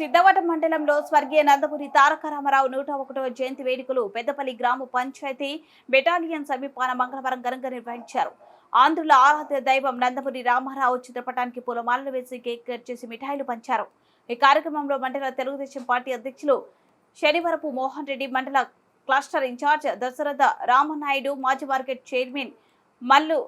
సిద్ధవట మండలంలో స్వర్గీయ నందమూరి తారక రామారావు నూట ఒకటవ జయంతి వేడుకలు పెద్దపల్లి గ్రామ పంచాయతీ బెటాలియన్ సమీపాన మంగళవారం ఘనంగా నిర్వహించారు. ఆంధ్రుల ఆరాధ్య దైవం నందమూరి రామారావు చిత్రపటానికి పూలమాలలు వేసి కేక్ కట్ చేసి మిఠాయిలు పంచారు. ఈ కార్యక్రమంలో మండల తెలుగుదేశం పార్టీ అధ్యక్షులు శనివరపు మోహన్ రెడ్డి మండల క్లస్టర్ ఇన్ఛార్జ్ దశరథ రామనాయుడు మాజీ మార్కెట్ చైర్మన్ మల్లు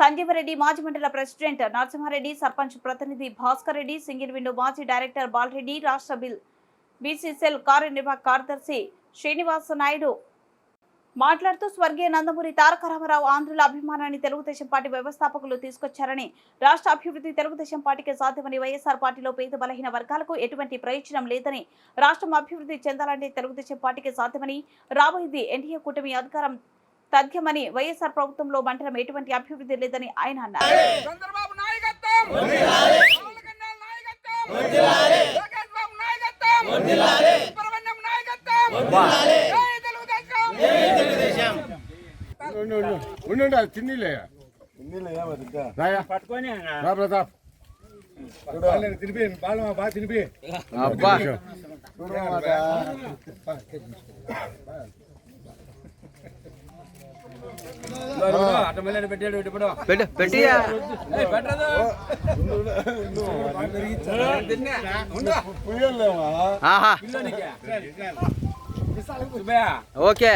సంజీవరెడ్డి మాజీ మండల ప్రెసిడెంట్ నరసింహారెడ్డి సర్పంచ్ ప్రతినిధి భాస్కర్ రెడ్డి సింగిల్ విండో మాజీ డైరెక్టర్ బాలరెడ్డి రాష్ట్ర బిల్ బీసీసీఎల్ కార్యనిర్వాహక కార్యదర్శి శ్రీనివాస నాయుడు మాట్లాడుతూ స్వర్గీయ నందమూరి తారక రామారావు ఆంధ్రుల అభిమానాన్ని తెలుగుదేశం పార్టీ వ్యవస్థాపకులు తీసుకొచ్చారని రాష్ట్ర అభివృద్ధి తెలుగుదేశం పార్టీకి సాధ్యమని వైఎస్ఆర్ పార్టీలో పేద బలహీన వర్గాలకు ఎటువంటి ప్రయోజనం లేదని రాష్ట్రం అభివృద్ధి చెందాలంటే తెలుగుదేశం పార్టీకి సాధ్యమని రాబోయేది ఎన్డీఏ కూటమి అధికారం తథ్యమని వైఎస్ఆర్ ప్రభుత్వంలో మండలం ఎటువంటి అభివృద్ధి లేదని ఆయన అన్నారు. ప్రతాప్. తినిపి బాగా బాగా తినిపి. అబ్బా. పెట్టు పెట్టియా? పుయ్యలేమా ఆహా. ఓకే.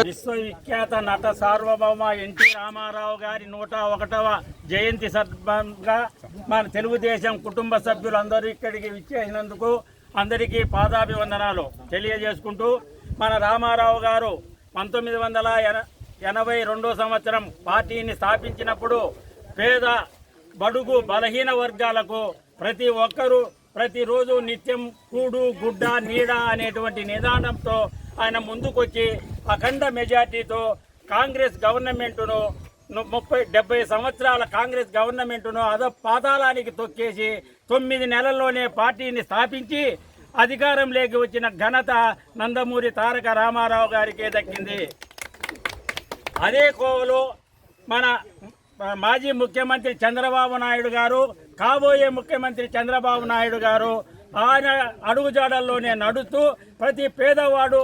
విశ్వవిఖ్యాత నట సార్వభౌమ ఎన్టీ రామారావు గారి నూట ఒకటవ జయంతి సందర్భంగా మన తెలుగుదేశం కుటుంబ సభ్యులందరూ ఇక్కడికి విచ్చేసినందుకు అందరికీ పాదాభివందనాలు తెలియజేసుకుంటూ మన రామారావు గారు పంతొమ్మిది వందల ఎన- ఎనభై రెండో సంవత్సరం పార్టీని స్థాపించినప్పుడు పేద బడుగు బలహీన వర్గాలకు ప్రతి ఒక్కరూ ప్రతిరోజు నిత్యం కూడు గుడ్డ నీడ అనేటువంటి నిదానంతో ఆయన ముందుకొచ్చి అఖండ మెజార్టీతో కాంగ్రెస్ గవర్నమెంటును ముప్పై డెబ్బై సంవత్సరాల కాంగ్రెస్ గవర్నమెంటును అద పాతాళానికి తొక్కేసి తొమ్మిది నెలల్లోనే పార్టీని స్థాపించి అధికారంలోకి వచ్చిన ఘనత నందమూరి తారక రామారావు గారికే దక్కింది. అదే కోవలో మన మాజీ ముఖ్యమంత్రి చంద్రబాబు నాయుడు గారు కాబోయే ముఖ్యమంత్రి చంద్రబాబు నాయుడు గారు ఆయన అడుగుజాడల్లోనే నడుస్తూ ప్రతి పేదవాడు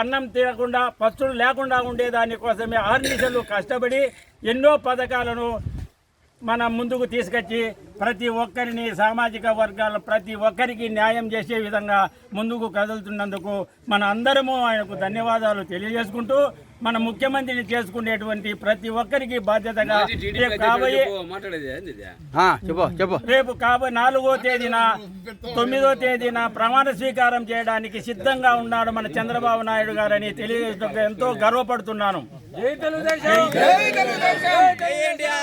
అన్నం తినకుండా పచ్చులు లేకుండా ఉండేదాని కోసమే ఆర్నిసలు కష్టపడి ఎన్నో పథకాలను మన ముందుకు తీసుకొచ్చి ప్రతి ఒక్కరిని సామాజిక వర్గాల ప్రతి ఒక్కరికి న్యాయం చేసే విధంగా ముందుకు కదులుతున్నందుకు మన అందరము ఆయనకు ధన్యవాదాలు తెలియజేసుకుంటూ మన ముఖ్యమంత్రిని చేసుకునేటువంటి ప్రతి ఒక్కరికి బాధ్యతగా రేపు కాబోయే ఆ, చెప్పు చెప్పు. రేపు కాబోయే నాలుగో తేదీన తొమ్మిదో తేదీన ప్రమాణ స్వీకారం చేయడానికి సిద్ధంగా ఉన్నాడు మన చంద్రబాబు నాయుడు గారని తెలియజేస్తూ ఎంతో గర్వపడుతున్నాను. జై తెలుగుదేశం!